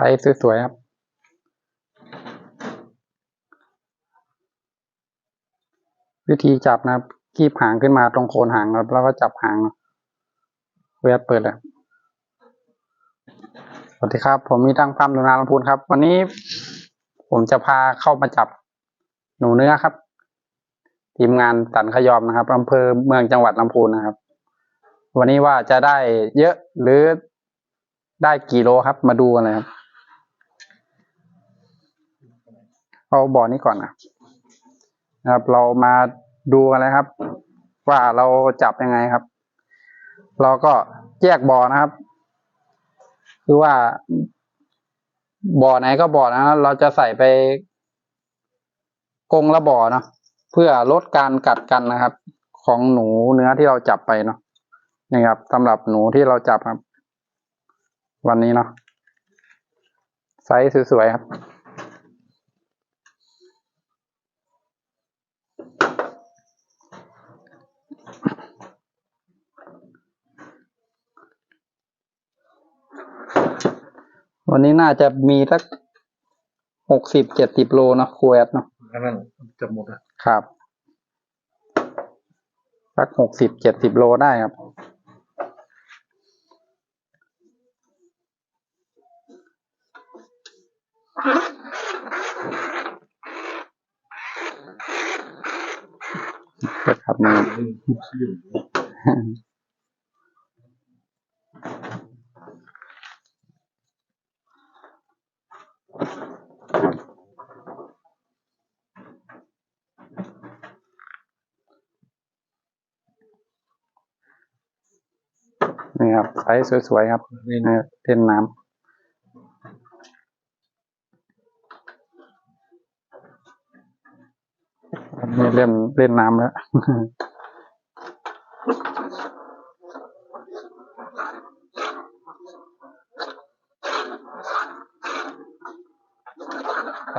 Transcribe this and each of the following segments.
ไซส์สวยๆครับ วิธีจับนะครับคีบหางขึ้นมาตรงโคนหางครับ แล้วก็จับหางเวลาเปิดเลยสวัสดีครับ ผมมีตั้งพัมหนูนาลำพูนครับ วันนี้ผมจะพาเข้ามาจับหนูเนื้อครับ ทีมงานสันขยอมนะครับอำเภอเมืองจังหวัดลำพูนนะครับ วันนี้ว่าจะได้เยอะหรือได้กี่โลครับมาดูกันเลยครับ เอาบ่อนี้ก่อนนะครับ เรามาดูกันเลยครับ ว่าเราจับยังไงครับ เราก็แยกบ่อนะครับ คือว่าบ่อไหนก็บ่อนะเราจะใส่ไปกงละบ่อเนาะเพื่อลดการกัดกันนะครับ ของหนูเนื้อที่เราจับไปเนาะนี่ครับสำหรับหนูที่เราจับครับ วันนี้เนาะไซส์สวยๆครับ วันนี้น่าจะมีสักหกสิบเจ็ดสิบโลเนาะครูแอดเนาะอันนั้นจะหมดอะครับสักหกสิบเจ็ดสิบโลได้ครับ ครับนี่ นี่ครับไซส์สวยๆครับนี่นะเล่นน้ำนนี้เล่นเล่นน้ำแล้ว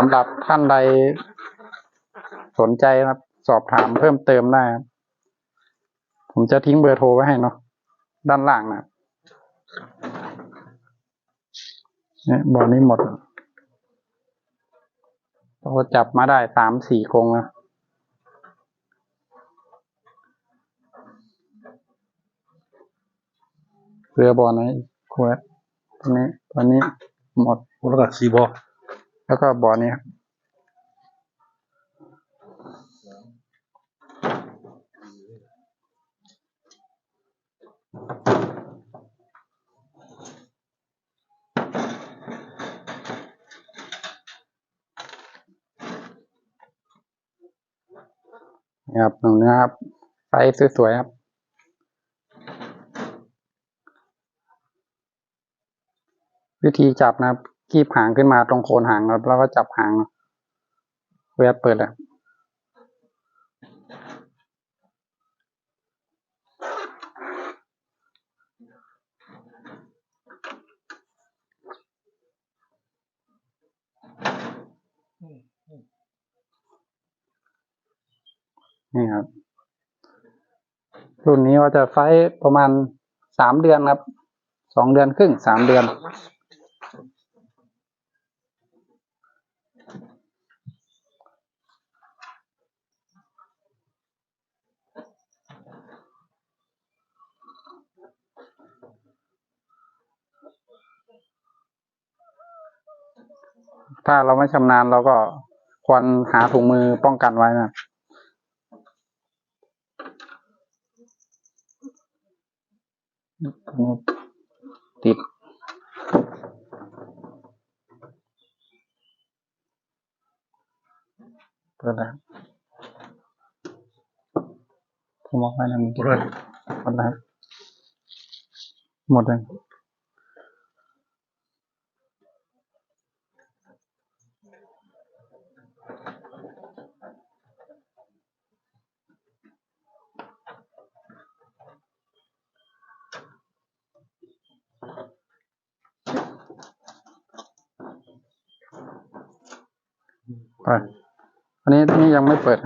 สำหรับท่านใดสนใจนะครับ สอบถามเพิ่มเติมได้ครับผมจะทิ้งเบอร์โทรไว้ให้เนาะด้านล่างนะเนี่ยบอลนี้หมดเราจับมาได้สามสี่กงนะเรือบอลไหนควรตัวนี้ตัวนี้หมดแล้วก็ซีบอ แล้วก็บ่อนี้ครับนี่ครับหนึ่งนะครับไซส์สวยๆครับวิธีจับนะครับ คีบหางขึ้นมาตรงโคนหางครับแล้วก็จับหางเวลาเปิดเลยนี่ครับ รุ่นนี้ก็จะไซส์ประมาณสามเดือนครับ สองเดือนครึ่งสามเดือน ถ้าเราไม่ชำนาญเราก็ควรหาถุงมือป้องกันไว้นะติดเปิดแล้วผมบอกไว้นะมันหมดเลยหมดแล้วหมดเลย ไปอันนี้นี่ยังไม่เปิดแ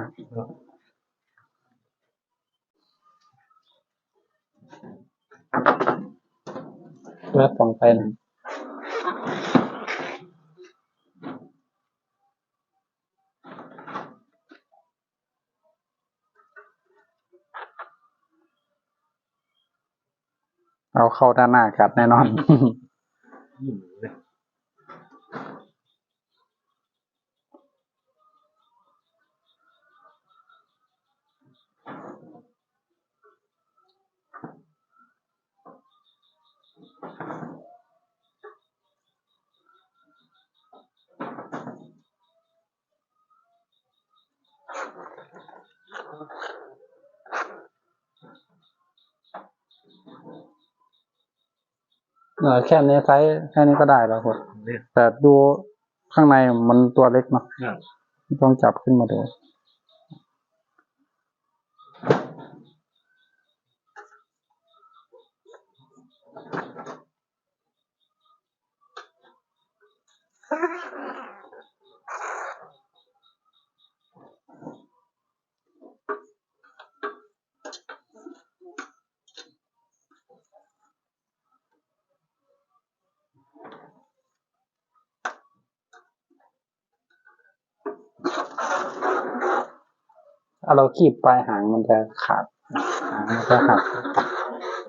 ล้วส่องไปนะเอาเข้าด้านหน้ากัดแน่นอน แค่นี้ไซส์แค่นี้ก็ได้แล้วครับเนี่ยแต่ดูข้างในมันตัวเล็กเนาะอะต้องจับขึ้นมาดู ถ้าเราคีบปลายหางมันจะขาดหางมันจะหัก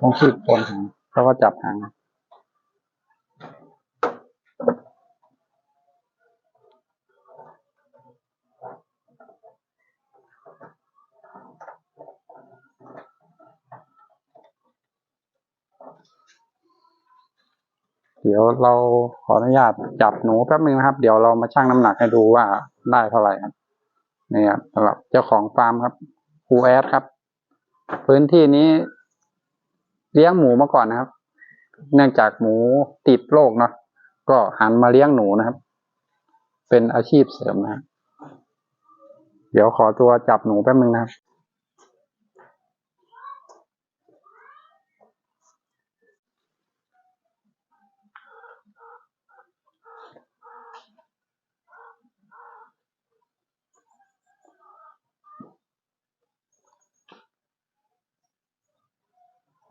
ต้องคีบโคนหางแล้วก็จับหางเดี๋ยวเราขออนุญาตจับหนูแป๊บนึงนะครับ เดี๋ยวเรามาชั่งน้ำหนักให้ดูว่าได้เท่าไหร่ครับ นี่ครับสำหรับเจ้าของฟาร์มครับครูแอดครับ พื้นที่นี้เลี้ยงหมูมาก่อนนะครับ เนื่องจากหมูติดโรคเนาะก็หันมาเลี้ยงหนูนะครับ เป็นอาชีพเสริมนะครับเดี๋ยวขอตัวจับหนูแป๊บนึงนะครับ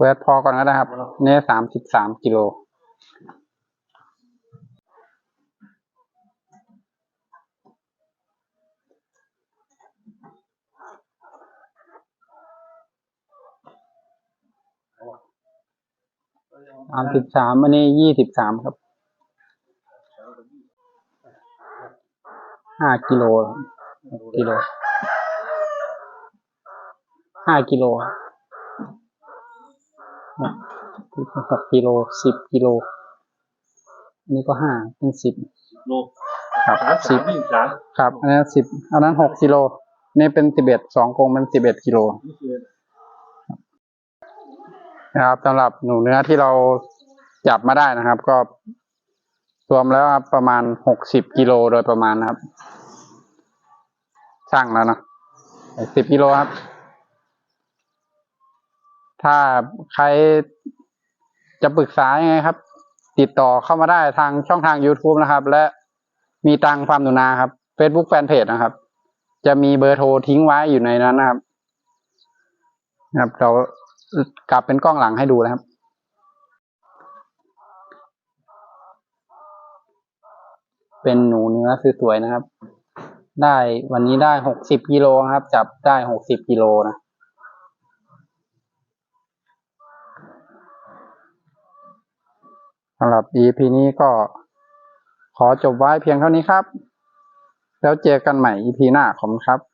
เวทพอก่อนก็ได้ครับเนี่ยสามสิบสามกิโลสามสิบสามอันนี้ยี่สิบสามครับห้ากิโลครับกิโลห้ากิโลครับ หกกิโลสิบกิโล อันนี้ก็ห้าเป็นสิบโลครับสามสิสาบมยี่สิบสามครับ อันนั้นสิบอันนั้นหกกิโล นี่เป็นสิบเอ็ดสองกรงเป็นสิบเอ็ดกิโลนี่คือนะครับสำหรับหนูเนื้อที่เราจับมาได้นะครับ ก็รวมแล้วครับประมาณหกสิบกิโลโดยประมาณนะครับช่างแล้วเนาะสิบกิโลครับ ถ้าใครจะปรึกษายังไงครับ ติดต่อเข้ามาได้ทางช่องทาง YouTube นะครับ และมีตังฟามหนูนาครับ Facebook Fanpage นะครับ จะมีเบอร์โทรทิ้งไว้อยู่ในนั้นนะครับนะครับ เรากลับเป็นกล้องหลังให้ดูนะครับ เป็นหนูเนื้อสวยๆนะครับ ได้วันนี้ได้หกสิบกิโลครับ จับได้หกสิบกิโลนะำหรับ EP นี้ก็ขอจบไว้เพียงเท่านี้ครับ แล้วเจอกันใหม่ EP หน้าขอบคุณครับ